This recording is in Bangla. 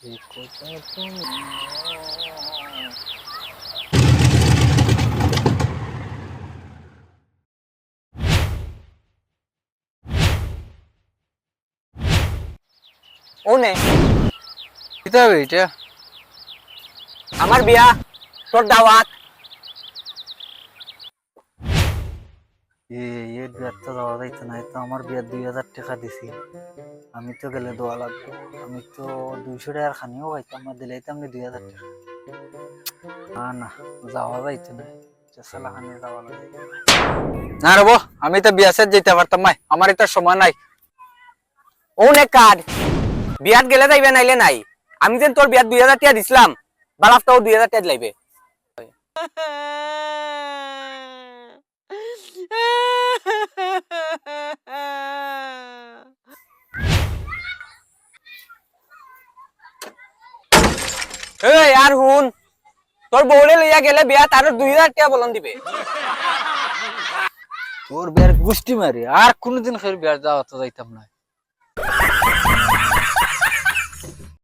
যে কথা তুমি ও নে কিতা হবে এটা আমার বিয়া তোর দাওয়াত আমার দুই হাজার টাকা দিছি। আমি তো গেলে দেওয়া লাগবে, আমি তো দুইশো টাকার খানিও পাইতাম না দিলে আমি দুই হাজার টাকা। না না, যাওয়া যাইতো না না রব আমি তো বিয়া সেট যেতে পারতাম না, আমার এটা সময় নাই। বিয়াত গেলে নাই। আমি যেন বিয়াত দুই দিছিলাম দুই এই, আর হুন তোর বউলে লইয়া গেলে বিয়া তার দুই হাজার টাকা বলন দিবে। তোর বিয়ার গুষ্টি মারি, আর কোনোদিন খের বিয়ার যাওয়া তো যাইতাম না।